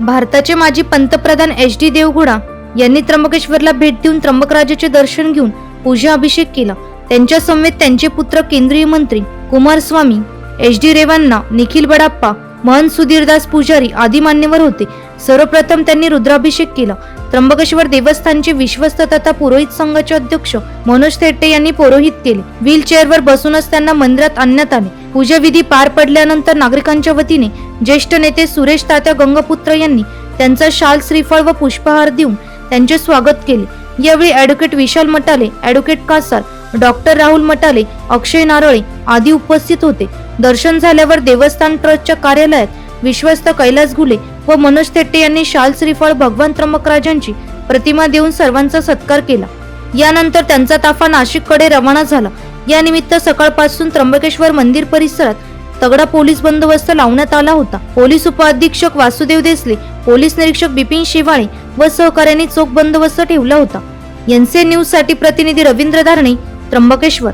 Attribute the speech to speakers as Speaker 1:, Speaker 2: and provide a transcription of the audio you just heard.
Speaker 1: भारताचे माजी पंतप्रधान एच डी देवगुडा यांनी त्र्यंबकेश्वरला भेट देऊन त्र्यंबकराजाचे दर्शन घेऊन पूजा अभिषेक केला. त्यांच्या समवेत त्यांचे पुत्र केंद्रीय मंत्री कुमारस्वामी एच डी रेवांना निखिल बडाप्पा महन सुधीरदास पुजारी आदी मान्यवर होते. सर्वप्रथम त्यांनी रुद्राभिषेक केला. त्र्यंबकेश्वर देवस्थानचे विश्वस्त तथा पुरोहित संघाचे अध्यक्ष मनोज थेट्टे यांनी पुरोहित केले. व्हील चेअरवर बसूनच त्यांना मंदिरात आणण्यात आले. पूजाविधी पार पडल्यानंतर नागरिकांच्या वतीने ज्येष्ठ नेते सुरेश तात्या गंगपुत्र यांनी त्यांचा शाल श्रीफळ व पुष्पहार देऊन त्यांचे स्वागत केले. यावेळी advocate Vishal Matale advocate Kasar doctor Rahul Matale Akshay Narale आदी उपस्थित होते. दर्शन झाल्यावर देवस्थान ट्रस्टच्या कार्यालयात विश्वस्त कैलास घुले व मनोज थेट्टे यांनी शाल श्रीफळ भगवान त्र्यंबकराजांची प्रतिमा देऊन सर्वांचा सत्कार केला. यानंतर त्यांचा ताफा नाशिककडे रवाना झाला. या निमित्त सकाळपासून त्र्यंबकेश्वर मंदिर परिसरात तगडा पोलीस बंदोबस्त लावण्यात आला होता. पोलीस उपअधीक्षक वासुदेव देसले पोलीस निरीक्षक बिपिन शिवाळे व सहकाऱ्यांनी चोख बंदोबस्त ठेवला होता. एनसीए न्यूजसाठी प्रतिनिधी रवींद्र धारणे त्र्यंबकेश्वर.